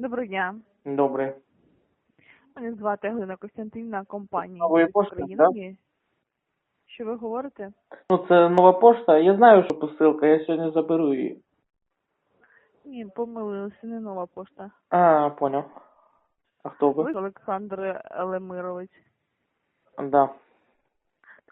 Доброго дня. Добре. Мене звати Галина Костянтинівна, компанія Нової пошти, України». Що ви говорите? Ну, це нова пошта. Я знаю, що посилка, я сьогодні заберу її. Ні, помилилися, не нова пошта. А, поняв. А хто ви? Ви Олександр Елемирович. Да.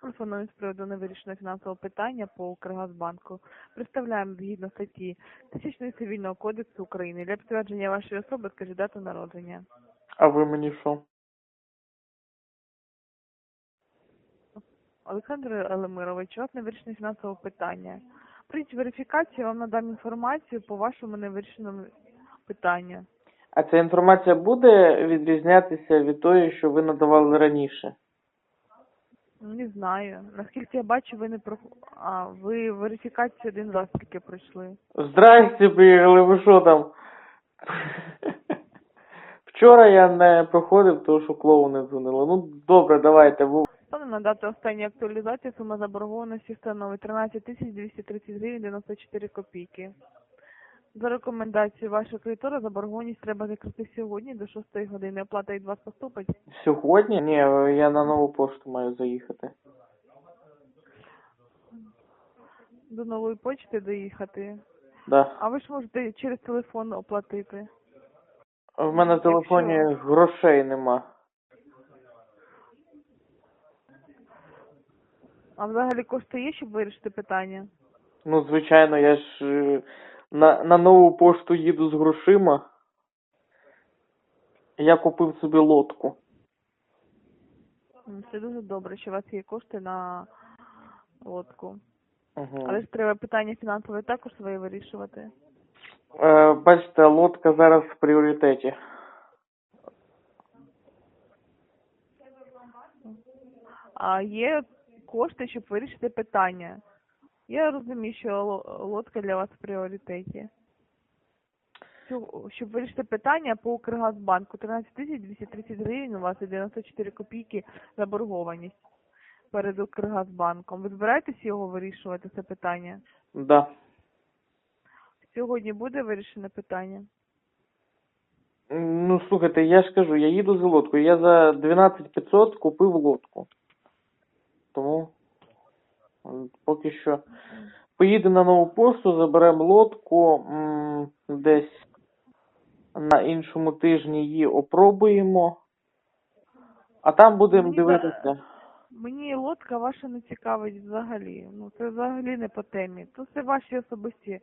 Телефоную з приводу невирішеного фінансового питання по Укргазбанку. Представляємо згідно статті 1000 Цивільного кодексу України для підтвердження вашої особи скажіть дату народження. А ви мені що? Олександр Елемирович, у вас невирішене фінансове питання. При верифікації вам надам інформацію по вашому невирішеному питанню. А ця інформація буде відрізнятися від тої, що ви надавали раніше? Не знаю. Наскільки я бачу, ви не про а ви верифікацію один раз тільки пройшли. Здрасте, приїхали, ви що там? Вчора я не проходив, тому що клоуни дзвонили. Ну, добре, давайте. ви- Станом на дату останньої актуалізації сума заборгованості становить 13 тисяч 230 гривень 94 копійки. За рекомендацією вашого кредитора заборгованість треба закрити сьогодні до 6 години. Оплата від вас поступить. Сьогодні? Ні, я на нову пошту маю заїхати. До нової почти доїхати. Да. А ви ж можете через телефон оплатити. В мене в телефоні Якщо- грошей нема. А взагалі кошти є, щоб вирішити питання? Ну, звичайно, я ж е, на, на нову пошту їду з грошима. Я купив собі лодку. Це дуже добре, що у вас є кошти на лодку. Угу. Але ж треба питання фінансове також своє вирішувати. Е, бачите, лодка зараз в пріоритеті. А є кошти, щоб вирішити питання. Я розумію, що ло- лодка для вас в пріоритеті. Щоб вирішити питання по Укргазбанку, 13 тисяч 230 гривень у вас і 94 копійки заборгованість перед Укргазбанком. Ви збираєтесь його вирішувати, це питання? Да. Сьогодні буде вирішене питання? Ну, слухайте, я ж кажу, я їду за лодкою. Я за 12 500 купив лодку. Тому поки що поїдемо на нову пошту, заберемо лодку, десь на іншому тижні її опробуємо. А там будемо дивитися. Мені лодка ваша не цікавить взагалі. Ну це взагалі не по темі. То це ваші особисті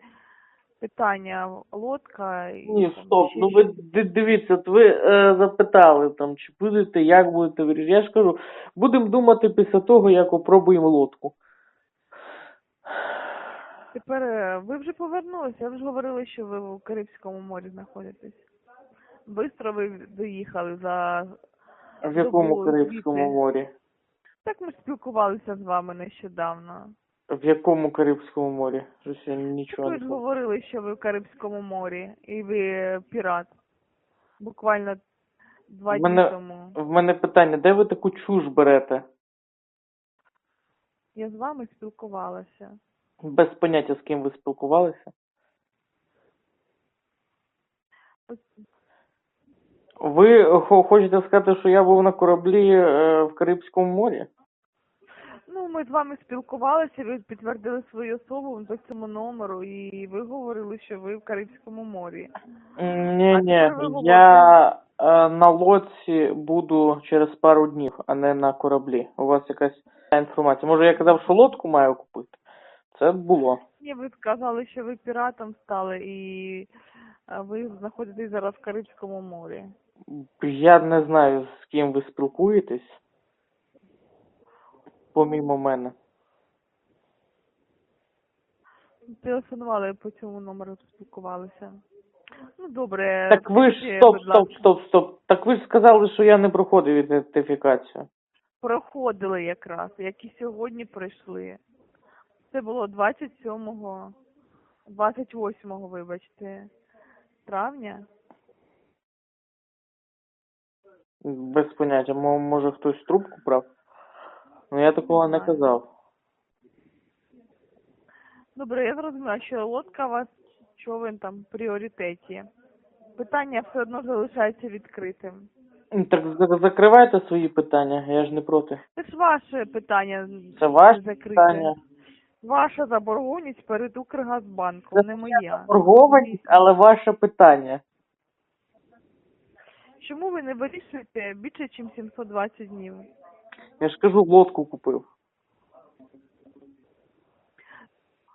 питання. Лодка і Ні, там стоп. ще Ну ви дивіться, от ви е, запитали там, чи будете, як будете вирішувати. Я ж кажу, будемо думати після того, як опробуємо лодку. Тепер е, ви вже повернулися. Ви ж говорили, що ви в Карибському морі знаходитесь. Бистро ви доїхали за В якому Карибському морі? так. Ми ж спілкувалися з вами нещодавно. В якому Карибському морі? Щось я нічого Ви ж говорили, що ви в Карибському морі і ви пірат. Буквально два дні мене- тому. В мене питання, де ви таку чуш берете? Я з вами спілкувалася. Без поняття, з ким ви спілкувалися? Ви хо- хочете сказати, що я був на кораблі е, в Карибському морі? Ну, ми з вами спілкувалися, ви підтвердили свою особу по цьому номеру, і ви говорили, що ви в Карибському морі. Ні, ні, я е, на лодці буду через пару днів, а не на кораблі. У вас якась інформація. Може, я казав, що лодку маю купити? Це було. Ні, ви сказали, що ви піратом стали, і ви знаходитесь зараз в Карибському морі. Я не знаю, з ким ви спілкуєтесь. Помімо мене. Телефонували по цьому номеру, спілкувалися. Ну, добре. Так ви ж стоп, стоп, стоп, стоп. Так ви ж сказали, що я не проходив ідентифікацію. Проходили якраз, як і сьогодні прийшли. Це було 27-го, 28-го, вибачте, травня. Без поняття. Мо- Може хтось трубку брав? Ну я такого не казав. Добре, я зрозуміла, що лодка у вас човен там в пріоритеті. Питання все одно залишається відкритим. М, Так за- закривайте свої питання, я ж не проти. Це ж ваше питання. Це ваше закрите. питання. Ваша заборгованість перед Укргазбанком, Це не моя. Торгованість, але ваше питання. Чому ви не вирішуєте більше, ніж 720 днів? Я ж кажу, лодку купив.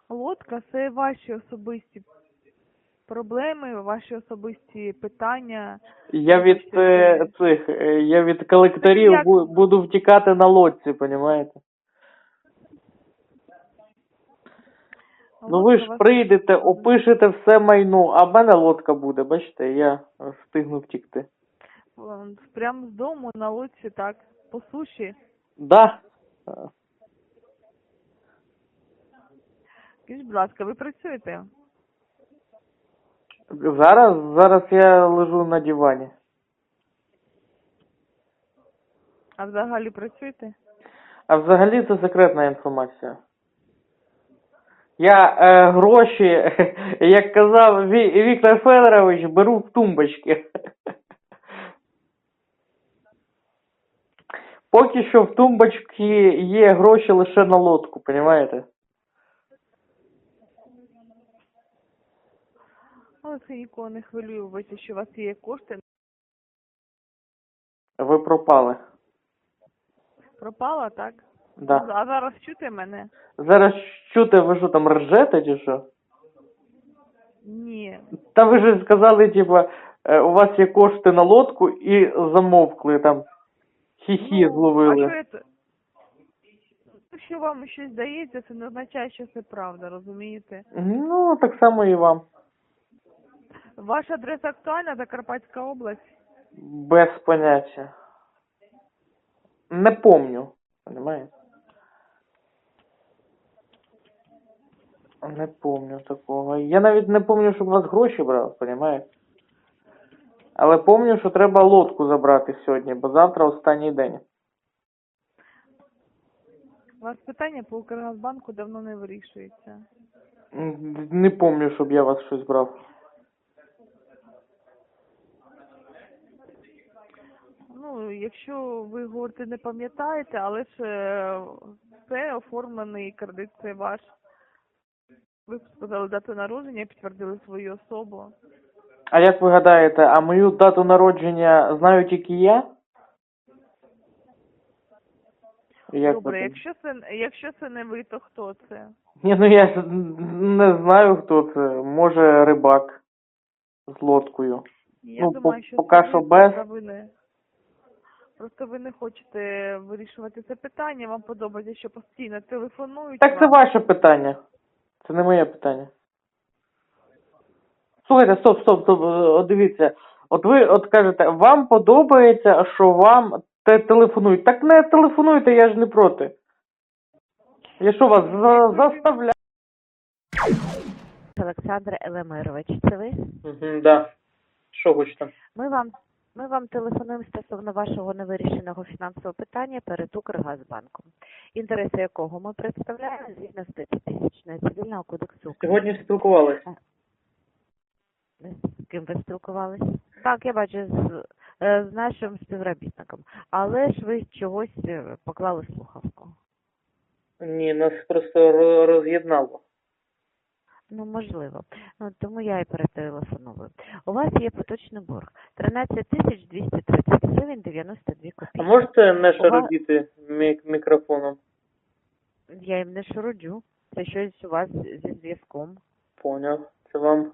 Лодка це ваші особисті проблеми, ваші особисті питання. Я від е, цих, е, я від колекторів Як? бу- буду втікати на лодці, понімаєте? Ну ви ж прийдете, опишете все майно, а в мене лодка буде, бачите, я встигну втікти. Прямо з дому на лодці, так, по суші. Да. Е, Скажіть, будь ласка, ви працюєте? Зараз, зараз я лежу на дивані. А взагалі працюєте? А взагалі це секретна інформація. Я е, гроші, як казав Ві- Віктор Федорович, беру в тумбочки. Поки що в тумбочці є гроші лише на лодку, понімаєте? Але це нікого не хвилює, вважайте, що у вас є кошти. Ви пропали. Пропала, так? Да. А зараз чути мене? Зараз чути, ви що там ржете чи що? Ні. Та ви ж сказали, типа, е, у вас є кошти на лодку і замовкли там. Хі-хі Ну, зловили. А що це? Якщо вам щось здається, це не означає, що це правда, розумієте? Ну, так само і вам. Ваша адреса актуальна, Закарпатська область? Без поняття. Не помню. Понимаєте? Не помню такого. Я навіть не помню, щоб вас гроші брав, понимаєте? Але помню, що треба лодку забрати сьогодні, бо завтра останній день. У вас питання по Укргазбанку давно не вирішується. Не помню, щоб я вас щось брав. Ну, якщо ви говорите, не пам'ятаєте, але ж е, це оформлений кредит, це ваш. Ви сказали дату народження, підтвердили свою особу. А як ви гадаєте, а мою дату народження знаю тільки я? Як Добре, якщо це якщо це не ви, то хто це? Ні, ну я не знаю, хто це. Може рибак з лодкою. Я Ну, думаю, по- що поки це що без. просто ви не просто ви не хочете вирішувати це питання. Вам подобається, що постійно телефонують. Так це вам. ваше питання. Це не моє питання. Слухайте, стоп, стоп, стоп, от дивіться. От ви от кажете, вам подобається, що вам те телефонують. Так не телефонуйте, я ж не проти. Я що вас за- заставляю? Олександр Елемирович, це ви? Угу, да. Що хочете? Ми вам ми вам телефонуємо стосовно вашого невирішеного фінансового питання перед Укргазбанком, інтереси якого ми представляємо згідно статті тисячної цивільного кодексу. Сьогодні спілкувалися. З ким ви спілкувалися? Так, я бачу з, е, з нашим співробітником. Але ж ви чогось е, поклали слухавку. Ні, нас просто роз'єднало. Ну, можливо. Ну, тому я і перетелефоную. У вас є поточний борг 13 тисяч 230 гривень 92 А копійки. можете не шародіти мі- мікрофоном? Я їм не шуруджу. Це щось у вас зі зв'язком. Поняв. Це вам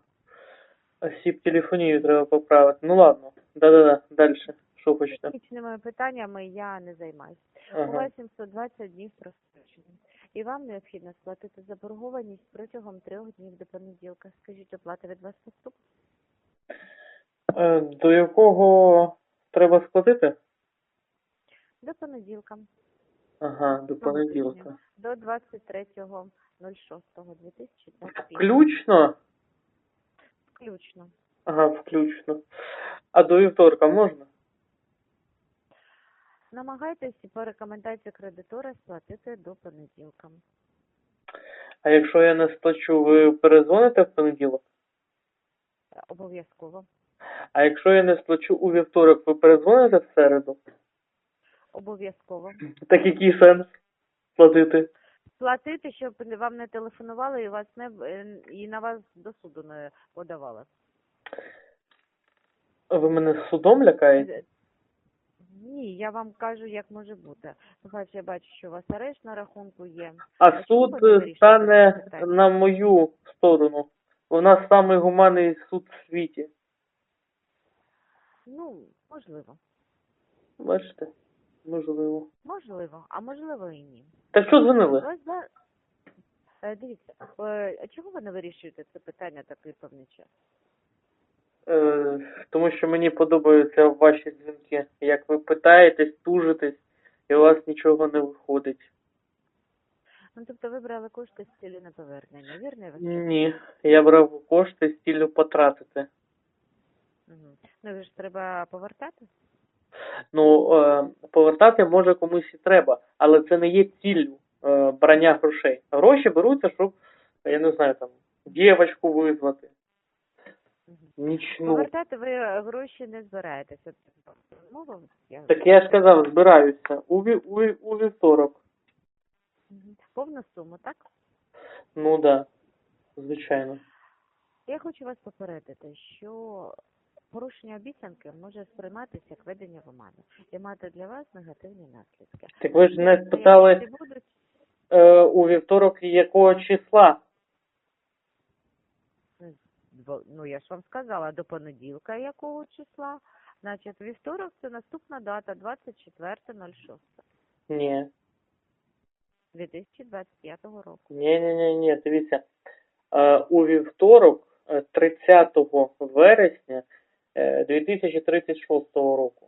осіб телефонію треба поправити. Ну ладно. Да-да-да, далі. Що хочете? Технічними питаннями я не займаюся. У вас 720 днів прострочено. І вам необхідно сплатити заборгованість протягом трьох днів до понеділка. Скажіть, оплата від вас поступ? Е, До якого треба сплатити? До понеділка. Ага, до понеділка. До 23.06.2025. Включно? Включно. Ага, включно. А до вівторка можна? Намагайтесь по рекомендації кредитора сплатити до понеділка. А якщо я не сплачу, ви перезвоните в понеділок? Обов'язково. А якщо я не сплачу у вівторок, ви перезвоните в середу? Обов'язково. Так який сенс платити? Платити, щоб вам не телефонували і вас не е, і на вас до суду не подавали. Ви мене судом лякаєте? Я вам кажу, як може бути. Хоч я бачу, що у вас арешт на рахунку є. А чому суд стане на мою сторону. У нас самий гуманний суд в світі. Ну, можливо. Бачите? Можливо. Можливо, а можливо і ні. Так що дзвонили? Е, Дивіться, е, чого ви не вирішуєте це питання такий певний час? Е, тому що мені подобаються ваші дзвінки. Як ви питаєтесь, тужитесь, і у вас нічого не виходить. Ну, тобто ви брали кошти з цілі неповернення, вірно? я вас Ні, я брав кошти з ціллю потратити. Угу. Ну, їх ж треба повертати? Ну, е, повертати може комусь і треба, але це не є ціллю е, брання грошей. Гроші беруться, щоб, я не знаю, там, дівочку визвати. Угу. Ніч, ну, Повертати ви е, гроші не збираєтеся. Я... так я ж казав, збираюся у, ві- у, у вівторок. Повну суму, так? Ну да, звичайно. Я хочу вас попередити, що порушення обіцянки може сприйматися як ведення в оману і мати для вас негативні наслідки. Так ви ж не спитали будуть е, у вівторок якого числа. Ну я ж вам сказала, до понеділка якого числа. Значить, вівторок це наступна дата, 24.06 Ні. 2025 року. Ні, ні, ні, ні, дивіться. Е, у вівторок, е, 30 вересня е, 2036 року.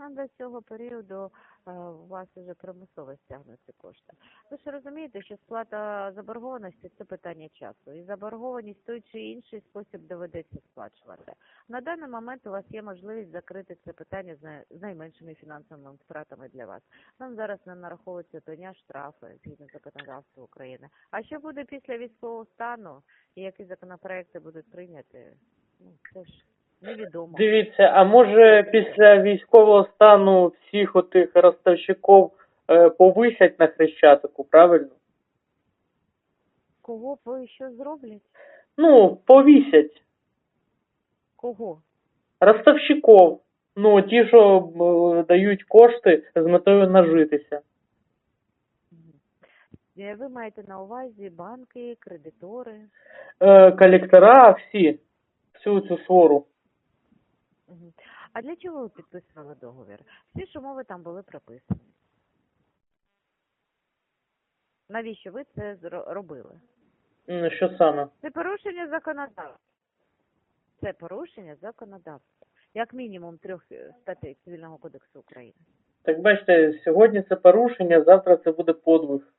Ну, до цього періоду е, у вас вже примусово стягнуться кошти. Ви ж розумієте, що сплата заборгованості це питання часу, і заборгованість той чи інший спосіб доведеться сплачувати. На даний момент у вас є можливість закрити це питання з найменшими фінансовими втратами для вас. Нам зараз не нараховуються тоня штрафи згідно законодавства України. А що буде після військового стану і які законопроекти будуть прийняті? Ну це ж невідомо. Дивіться, а може після військового стану всіх отих розставщиків е, повисять на Хрещатику, правильно? Кого ви що зроблять? Ну, повісять. Кого? Розставщиків. Ну, ті, що е, дають кошти з метою нажитися. Е, Ви маєте на увазі банки, кредитори. Е, колектора, всі, всю цю свору. А для чого ви підписували договір? Всі ж умови там були прописані. Навіщо ви це робили? М, Що саме? Це порушення законодавства. Це порушення законодавства. Як мінімум трьох е, статей Цивільного кодексу України. Так бачите, сьогодні це порушення, завтра це буде подвиг.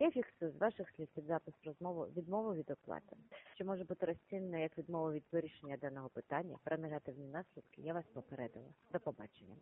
Я фіксую з ваших слів під запис розмову відмову від оплати, що може бути розцінена як відмова від вирішення даного питання про негативні наслідки. Я вас попередила. До побачення.